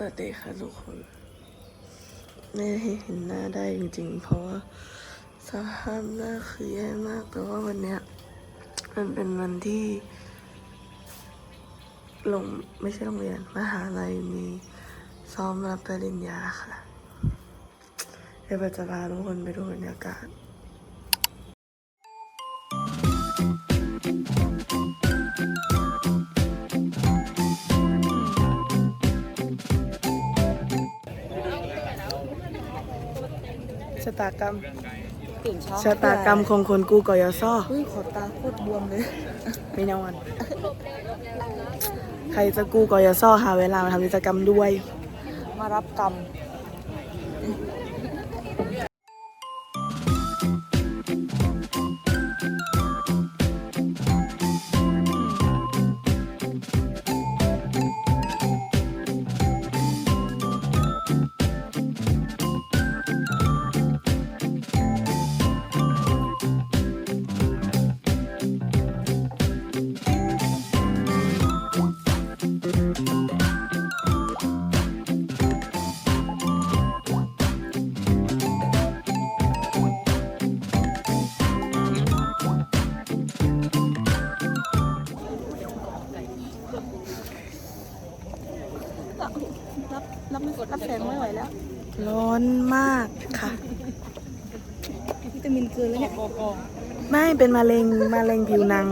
สวัสดีค่ะทุกคน ไม่ได้เห็นหน้าได้จริงๆ เพราะว่าสภาพหน้าคือแย่มาก แต่ว่าวันเนี้ยมันเป็นวันที่ลงไม่ใช่โรงเรียนมหาลัยมีซ้อมรับปริญญาค่ะ เดี๋ยวจะพาทุกคนไปดูบรรยากาศะตากรรมตื่นเช้าชะตากรรมของคนกู้กยศเฮ้ยขอตาโคตรบวมเลย ไม่นอนใครจะกู้กยศหาเวลามาทำกิจกรรมด้วย มารับกรรม รับไม่กดรับแสงไม่ไหวแล้ว ร้อนมากค่ะ วิตามินเกินแล้วเนี่ย ไม่เป็นมะเร็งมะเร็งผิวหนัง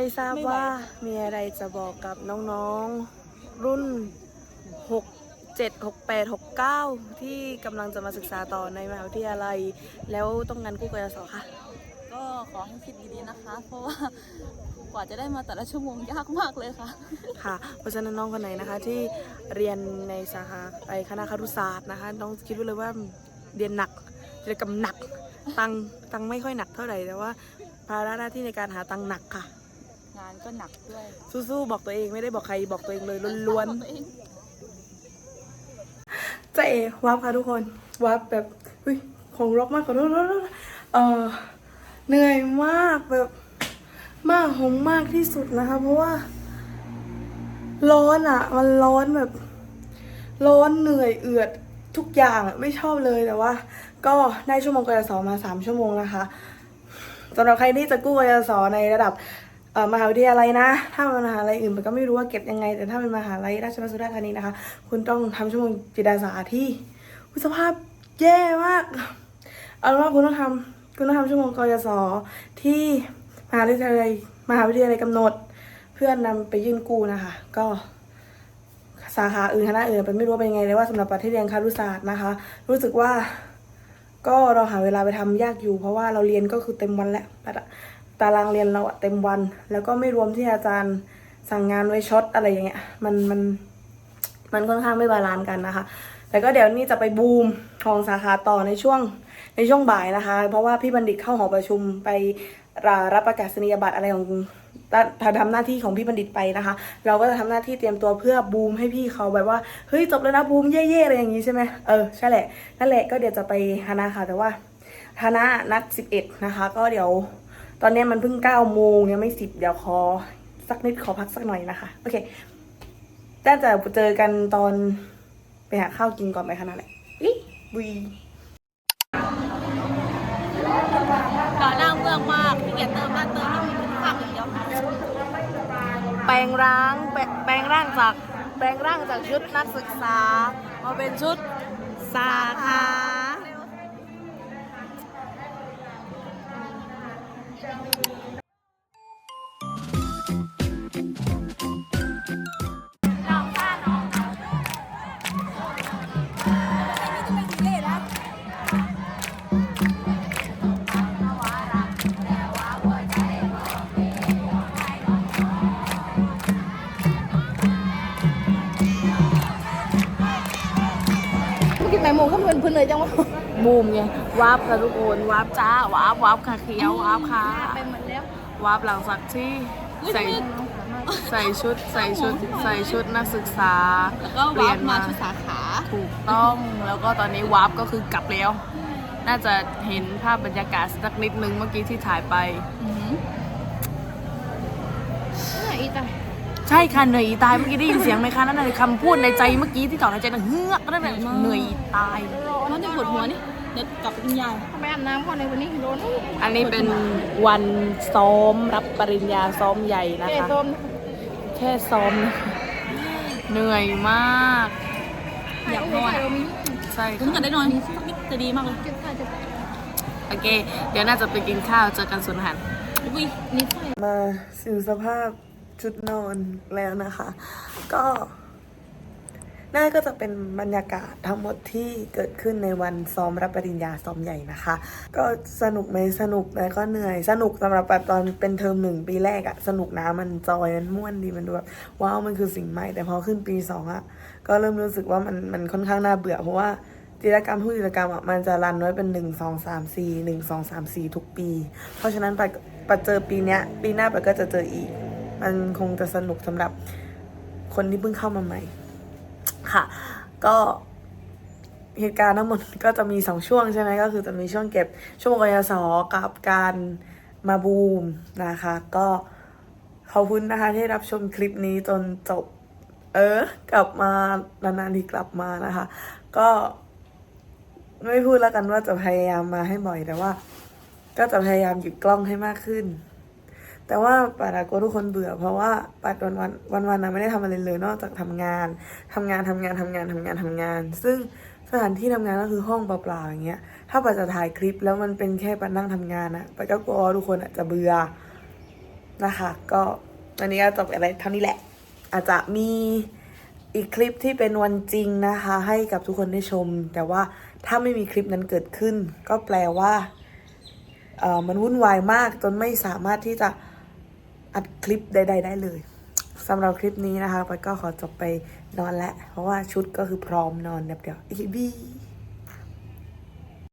ไม่ทราบว่ามีอะไรจะบอกกับน้องๆรุ่น 6 7 6 8 6 9 ที่กำลังจะมาศึกษาต่อในมหาวิทยาลัย แล้วต้องการกู้กยศค่ะ ก็ขอให้คิดดีๆนะคะ เพราะว่ากว่าจะได้มาแต่ละชั่วโมงยากมากเลยค่ะ ค่ะ เพราะฉะนั้นน้องคนไหนนะคะที่เรียนในสาขาไอคณะครุศาสตร์นะคะ น้องคิดไว้เลยว่าเรียนหนักกิจกรรมหนัก ตังตังไม่ค่อยหนักเท่าไหร่แต่ว่าภาระหน้าที่ในการหาตังหนักค่ะ งานก็หนักด้วยสู้ๆบอกตัวเองไม่ได้บอกใครบอกตัวเองเลยล้วนบอกตัวเองๆจะเอวับค่ะทุกคนวับแบบอุ้ยของร็อกมากขอโทษเออเหนื่อยมากแบบมากหงมากที่สุดนะคะ เพราะว่า ร้อนอะ มันร้อนแบบ ร้อนเหนื่อยเอือดทุกอย่างอะไม่ชอบเลยแต่ว่า ก็ได้ชั่วโมงกยศมาสามชั่วโมงนะคะสำหรับใครที่จะกู้กยศในระดับเอ่อ มหาวิทยาลัยนะ ถ้าเป็นมหาลัยอื่นมันก็ไม่รู้ว่าเก็บยังไง แต่ถ้าเป็นมหาลัยราชภัฏสุราษฎร์ธานีนะคะ คุณต้องทำชั่วโมงจิตอาสาที่สภาพแย่มากเอาเป็นว่าคุณต้องทำคุณต้องทำชั่วโมงกยศที่มหาวิทยาลัยมหาวิทยาลัยกำหนด เพื่อนนำไปยื่นกู้นะคะ ก็สาขาอื่นคณะอื่นเป็นไม่รู้ว่าเป็นยังไงเลยว่าสำหรับประเทศเรียนคารุศาสตร์นะคะ รู้สึกว่าก็เราหาเวลาไปทำยากอยู่ เพราะว่าเราเรียนก็คือเต็มวันแล้ว ตารางเรียนเราอะเต็มวัน แล้วก็ไม่รวมที่อาจารย์สั่งงานไว้ช็อตอะไรอย่างเงี้ยมันมันมันค่อนข้างไม่บาลานซ์กันนะคะ แต่ก็เดี๋ยวนี่จะไปบูมของสาขาต่อในช่วงในช่วงบ่ายนะคะ เพราะว่าพี่บัณฑิตเข้าหอประชุมไปรับประกาศนียบัตรอะไรของทำหน้าที่ของพี่บัณฑิตไปนะคะ เราก็จะทำหน้าที่เตรียมตัวเพื่อบูมให้พี่เขาแบบว่าเฮ้ยจบแล้วนะบูมเย่ๆอะไรอย่างงี้ใช่ไหมเออใช่แหละนั่นแหละก็เดี๋ยวจะไปฮานาค่ะแต่ว่าฮานานัด11นะคะ ก็เดี๋ยว ตอนนี้มันเพิ่ง9โมงยังไม่10เดี๋ยวขอสักนิดขอพักสักหน่อยนะคะ โอเคน่าจะเจอกันตอนไปหาข้าวกินก่อนไปขนาดไหนอิบุยก่อนหน้าเมืองมากพี่เกียรเติมบ้านเติมข้างอย่างเดียวแปลงร่างแปลแปลงร่างจากแปลงร่างจากชุดนักศึกษามาเป็นชุดสา เป็นพื้นเลยจังวะบูมไงวาร์ปค่ะทุกคนวาร์ปจ้าวาร์ปวาร์ปค่ะเขียววาร์ปค่ะเป็นหมดแล้ววาร์ปหลังจากที่ใส่ใส่ชุดใส่ชุดใส่ชุดนักศึกษาแล้วก็เปลี่วายร์นปมามาชุดสาขาถูกต้องแล้วก็ตอนนี้วาร์ปก็คือกลับแล้ว น่าจะเห็นภาพบรรยากาศสักนิดนึงเมื่อกี้ที่ถ่ายไปอือหือเนี่ยอีตา ใช่ค่ะเหนื่อยตายเมื่อกี้ได้ยินเสียงไหมคะนั่นน่ะคำพูดในใจเมื่อกี้ที่ต่อในใจน่ะเฮือกนั่นน่ะเหนื่อยตายมันจะปวดหัวนี่เดี๋ยวกลับไปกินยาทำไมอาบน้ำก่อนในวันนี้โดนอันนี้เป็นวันซ้อมรับปริญญาซ้อมใหญ่นะแก่คะโดนแค่ซ้อมนะคะเหนื่อยมาก อยากนอนใช่ถึงค่ะกันได้นอนสักนิดจะดีมากเลยโอเค เดี๋ยวน่าจะไปกินข้าวเจอกันสวนอาหารอุ้ยนิดไฟมาสู่สภาพ ชุดนอนแล้วนะคะ ก็น่าก็จะเป็นบรรยากาศทั้งหมดที่เกิดขึ้นในวันซ้อมรับปริญญาซ้อมใหญ่นะคะ ก็สนุกไหมสนุกแต่ก็เหนื่อยสนุกสำหรับแบบตอนเป็นเทอมหนึ่งปีแรกอะสนุกนะมันจอยมันม่วนดีมันดูแบบว้าวมันคือสิ่งใหม่ แต่พอขึ้นปีสองอะก็เริ่มรู้สึกว่ามันมันค่อนข้างน่าเบื่อเพราะว่ากิจกรรมทุกกิจกรรมอะมันจะรันไว้เป็นหนึ่งสองสามสี่หนึ่งสองสามสี่ทุกปี เพราะฉะนั้นปไปเจอปีเนี้ยปีหน้าไปก็จะเจออีก มันคงจะสนุกสำหรับคนที่เพิ่งเข้ามาใหม่ ค่ะ ก็เหตุการณ์ทั้งหมดก็จะมีสองช่วงใช่ไหมก็คือจะมีช่วงเก็บช่วงกยศกับการมาบูมนะคะ ก็ขอบคุณนะคะที่รับชมคลิปนี้จนจบ เออกลับมานานๆทีกลับมานะคะ ก็ไม่พูดแล้วกันว่าจะพยายามมาให้บ่อยแต่ว่า ก็จะพยายามหยุดกล้องให้มากขึ้น แต่ว่าปาดากลัวทุกคนเบื่อ เพราะว่าปาดวันวันวันวันนะไม่ได้ทำอะไรเลย นอกจากทำงานทำงานทำงานทำงานทำงานทำงาน ซึ่งสถานที่ทำงานก็คือห้องเปล่าๆอย่างเงี้ย ถ้าปาจะถ่ายคลิปแล้วมันเป็นแค่ปานั่งทำงานอะปาก็กลัวว่าทุกคนอาจจะเบื่อนะคะ ก็วันนี้ก็จบอะไรเท่านี้แหละ อาจจะมีอีกคลิปที่เป็นวันจริงนะคะ ให้กับทุกคนได้ชม แต่ว่าถ้าไม่มีคลิปนั้นเกิดขึ้น ก็แปลว่ามันวุ่นวายมากจนไม่สามารถที่จะ อัดคลิปใด ๆ ได้เลยสำหรับคลิปนี้นะคะปัดก็ขอจบไปนอนแล้ว เพราะว่าชุดก็คือพร้อมนอนเดี๋ยวอีบี